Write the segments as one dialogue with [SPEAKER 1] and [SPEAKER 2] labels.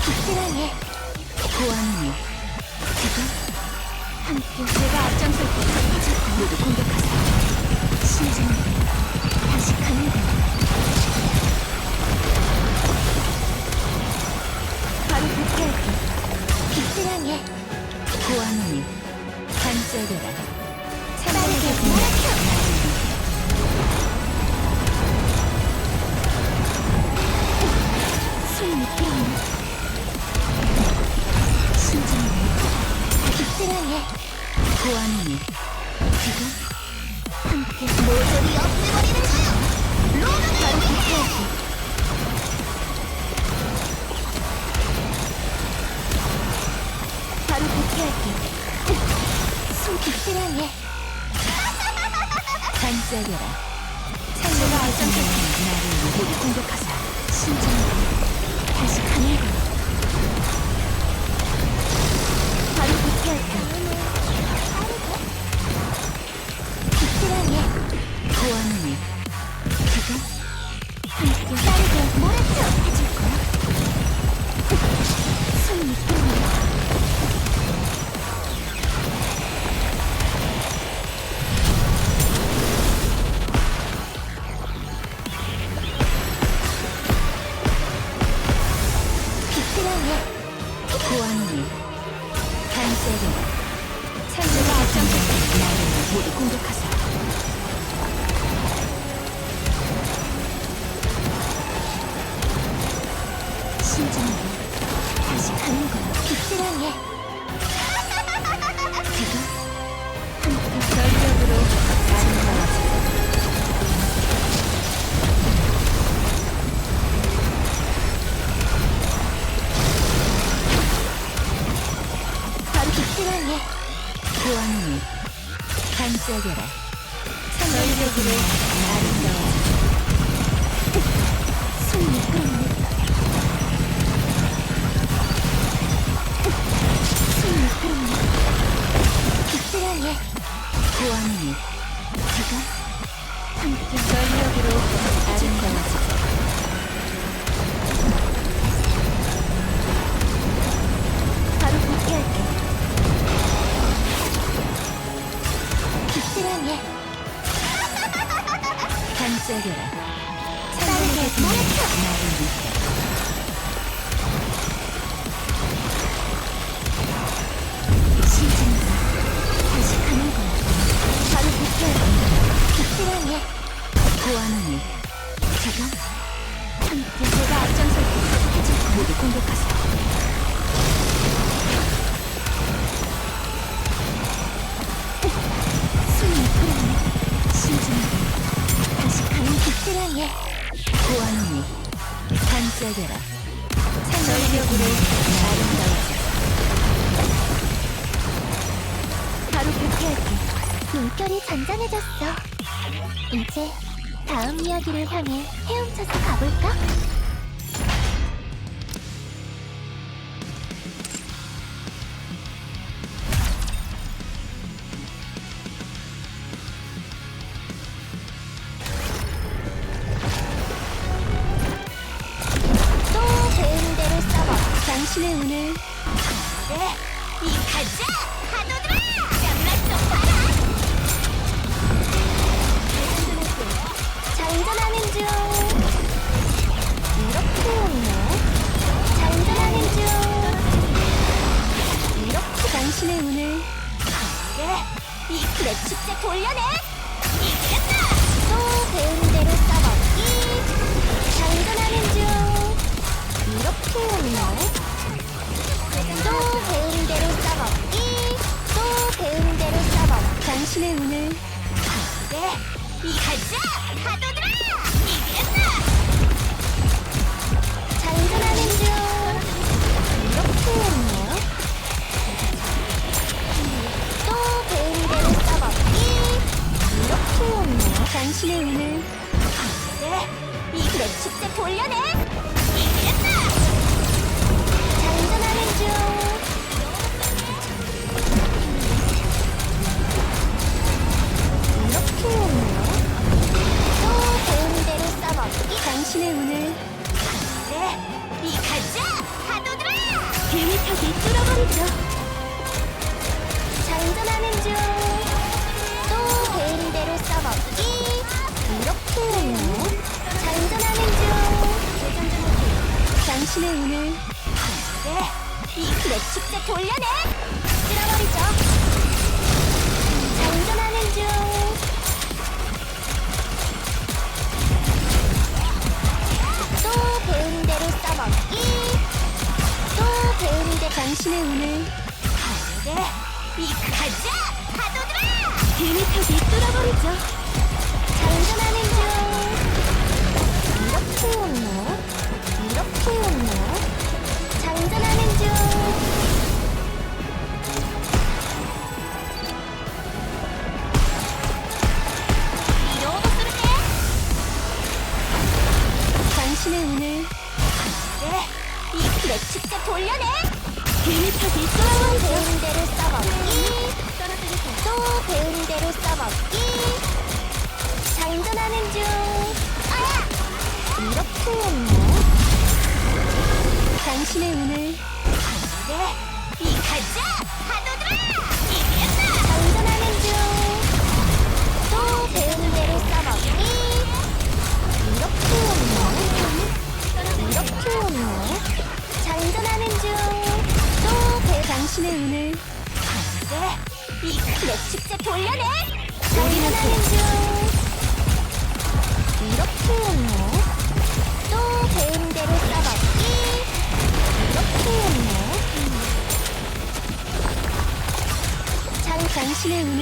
[SPEAKER 1] 확실하게. 고아님이 지금 함께 제가 앞장설 때 모두 공격하세요. 신전 다시 가는 거 바로 부탁할게 확실하게. 고아님이 반짝여라. 찬란하게 빛을 고아노니 지금 함께 모조리 없애버리 고아노니 반짝여라. 전력으로 아름다워 심장으로 다시 가는 거야. 바로. 빛을 향해. 고아노니 지금 함께 제가 앞장설 때 모두 공격하세요. 반짝여라. 찬란력으로 아름다워지. 바로 복귀할게. 물결이 잔잔해졌어. 이제 다음 이야기를 향해 헤엄쳐서 가볼까? 이 그래 축제 돌려내! 이겼다! 또 배운 대로 써먹기 장전하는 중 이렇게 했네 또 배운 대로 써먹기 또 배운 대로 써먹기 당신의 운을 네, 이 가자! 파도 당신의 운을 네, 이 그래 축제 돌려내! 돌려내 데미터기 또 배운 대로 써먹기 또 배운 대로 써먹기. 장전하는 중. 아야! 이렇게 했나? 당신의 운을 네, 이 가자! 파도들아 당신의 운을 네, 이내 축제 돌려내 장전하는 중 이렇게 했나 또 배운 대로 써먹기 이렇게 했나 장 당신의 운을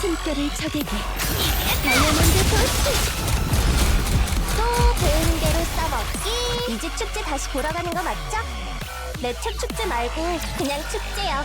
[SPEAKER 1] 숨결을 적에게 다이아몬드 도스. 또 배운 대로 써먹기. 이제 축제 다시 돌아가는 거 맞죠? 내첫 축제 말고 그냥 축제요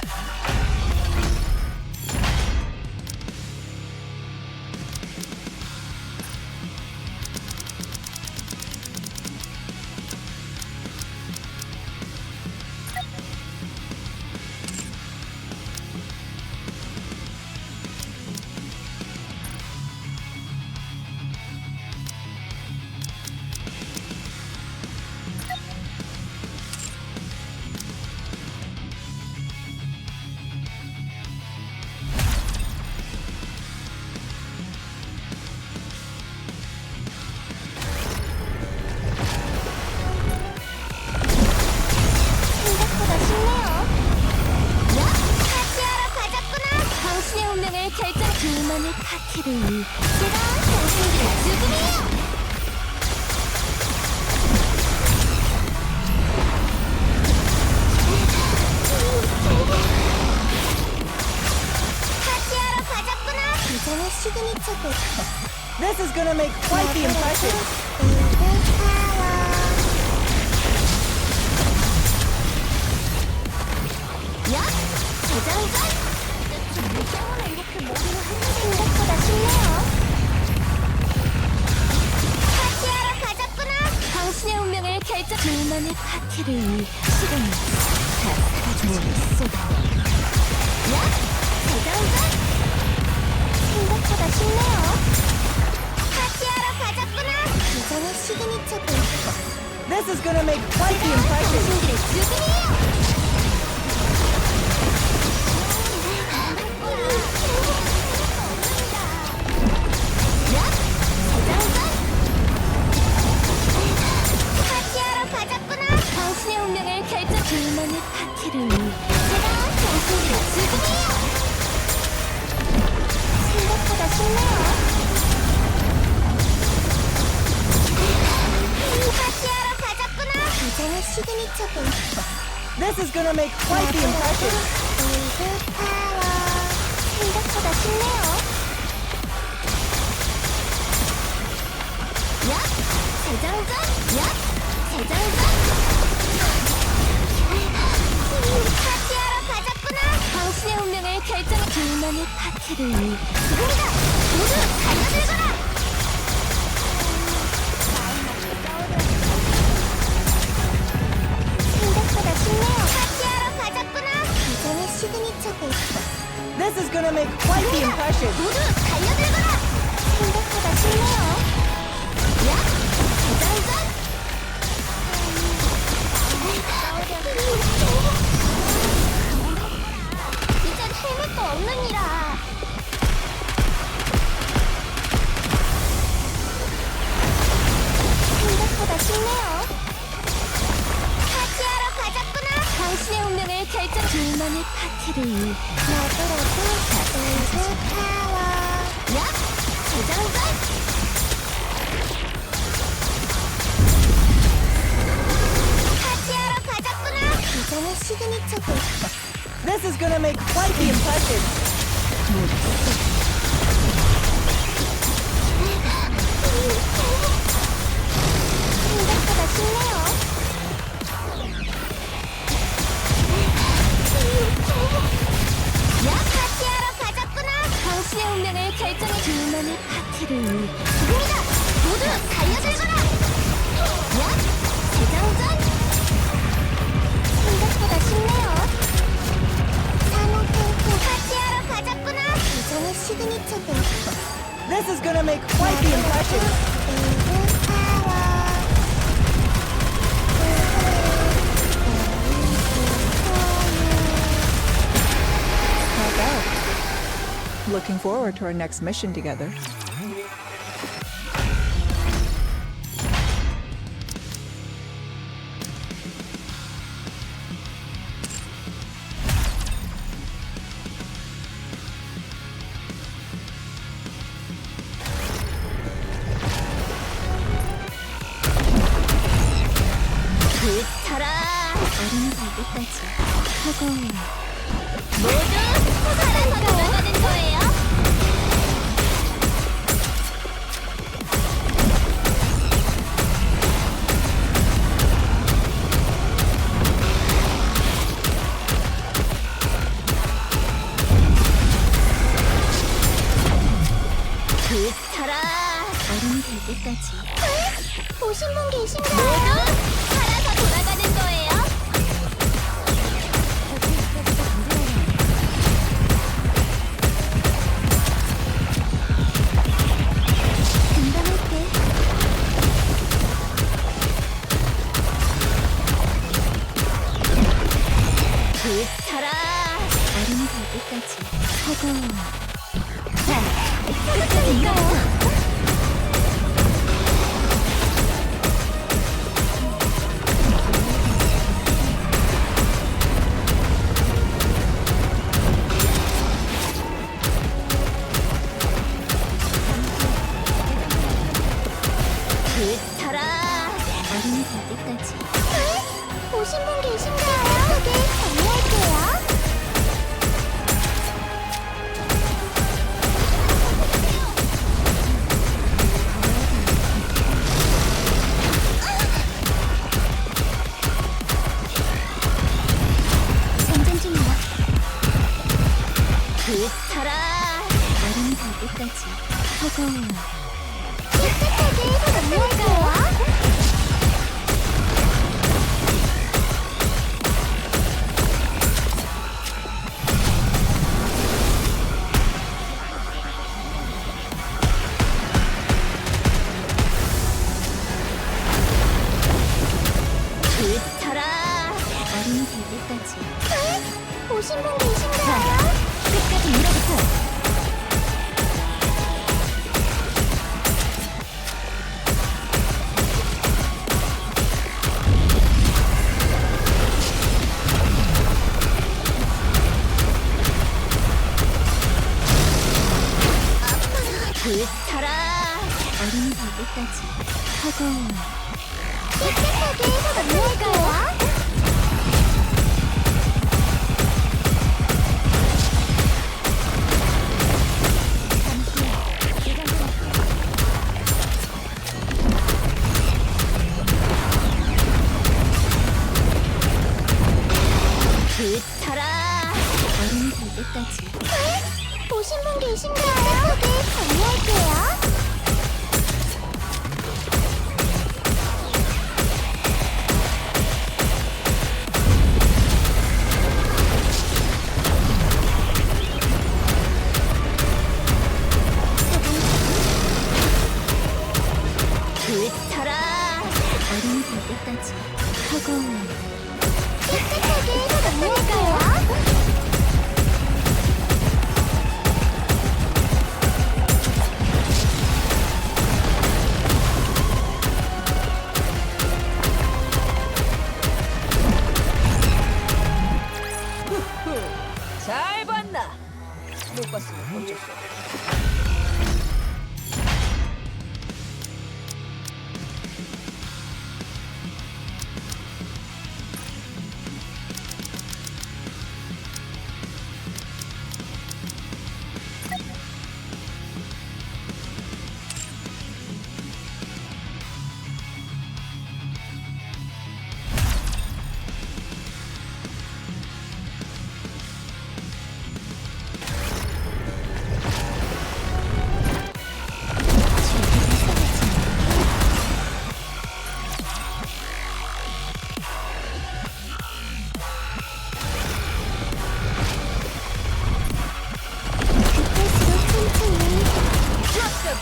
[SPEAKER 1] 시그니처
[SPEAKER 2] This is gonna make quite the impression.
[SPEAKER 1] 야! 재장전! 때문에 이렇게 머리를 생각보다 쉽네요. 파티하러 가자꾸나! 당신의 운명을 결정 둘만의 파티를 위해 시간이 다 사라져 쏟아. 야! 재장 전! 생각보다 쉽네요. 파티하러 가자꾸나! 이제는 시그니처 볼
[SPEAKER 2] This is gonna make quite the impression.
[SPEAKER 1] 당신들의 죽음이 재장전! 야! 재장전! 파티하러 가자꾸나! 당신의 운명을 결정 둘만의 파티를 위해 지금이다! 모두 달려들거라! 생각보다 쉽네요. 파티하러 가자꾸나. 이전의 시그니처도 있어.
[SPEAKER 2] This is gonna make quite the impression.
[SPEAKER 1] 모두 달려들거라! 생각보다 쉽네요. 이젠 헬멧도 없느니라. 생각보다 쉽네요. 파티하러 가자꾸나. 당신의 운명을 결정. 둘만의 파티를. 너도로도 다들 타워. 야! 대장전! 시그니처도 있어.
[SPEAKER 2] This is gonna make quite the impression.
[SPEAKER 1] 생각보다 쉽네요. 야, 파티하러 가자꾸나. 당신의 운명을 결정해 둘만의 파티를 위해.
[SPEAKER 2] watching. Looking forward to our next mission together.
[SPEAKER 1] 때까지 보신 분 계신가요? 불타라. 얼음 달 때까지. 하고 깨끗하게 정리할게요 불타라 얼음 달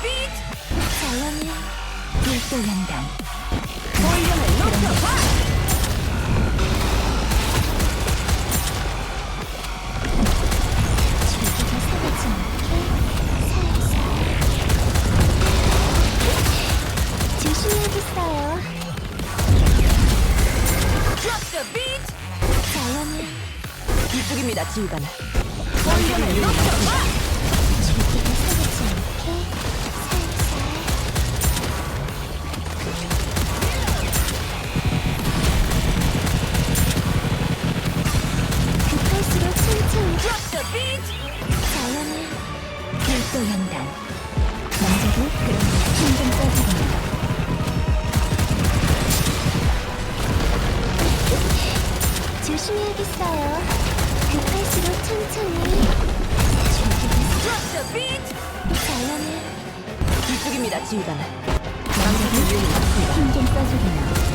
[SPEAKER 2] beat!
[SPEAKER 1] 일도 연단
[SPEAKER 2] 볼륨을 높여봐!
[SPEAKER 1] 줄기가 사라지 않게 살살 조심해야겠어요
[SPEAKER 2] Drop the beat!
[SPEAKER 1] 자연을
[SPEAKER 2] 이쪽입니다, 지휘관.
[SPEAKER 1] 자연을 일도 연단. 남자도 그런 힘좀 써주는 조심해야겠어요. 급할수록 천천히! 자연을
[SPEAKER 2] 이쪽입니다, 지휘관.
[SPEAKER 1] 남자도 힘좀 써주는 줄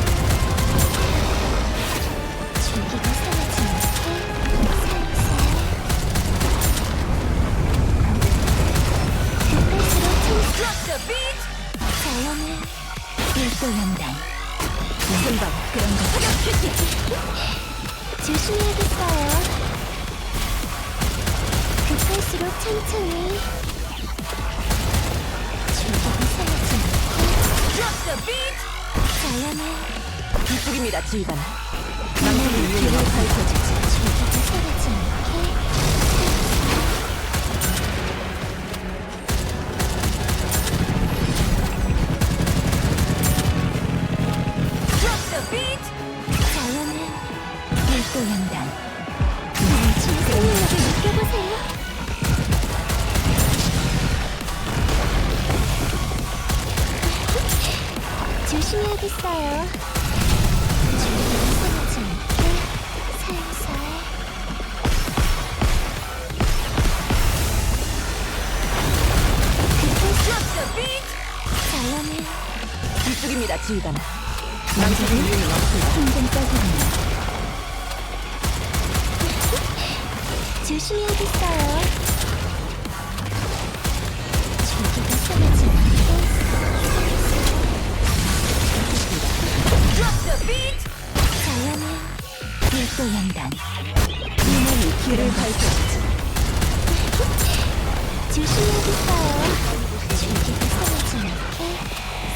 [SPEAKER 1] 일도 연단
[SPEAKER 2] 금방 그런 거.
[SPEAKER 1] 조심해야겠어요. 급할수록 천천히 않게
[SPEAKER 2] Drop the beat!
[SPEAKER 1] 자연을
[SPEAKER 2] 이쪽입니다, 지휘관.
[SPEAKER 1] 남자의 길을 밝혀주지 줄기가 사라지 살살! 자연을
[SPEAKER 2] 이쪽입니다, 지휘관.
[SPEAKER 1] 힘좀 써주는 조심해야겠어요. 연단 이놈이 길을 밝혀주지 조심해야겠어요. 줄기가 사라지 않게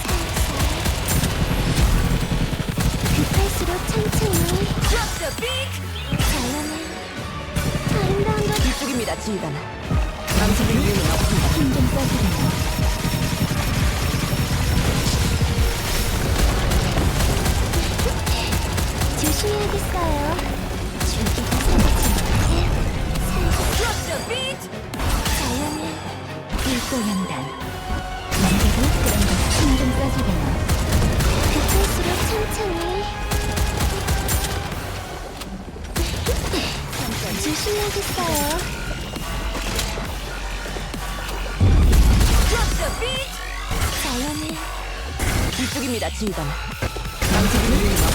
[SPEAKER 1] 살살 급할수록 천천히! 자연을 아름다운 것
[SPEAKER 2] 이쪽입니다, 지휘관. 남자들 위험은 없습니다.
[SPEAKER 1] 힘좀 써주세요. 알겠어요. 조심해야겠어요. 자연의 기쁨입니다, 지휘관. 망치기는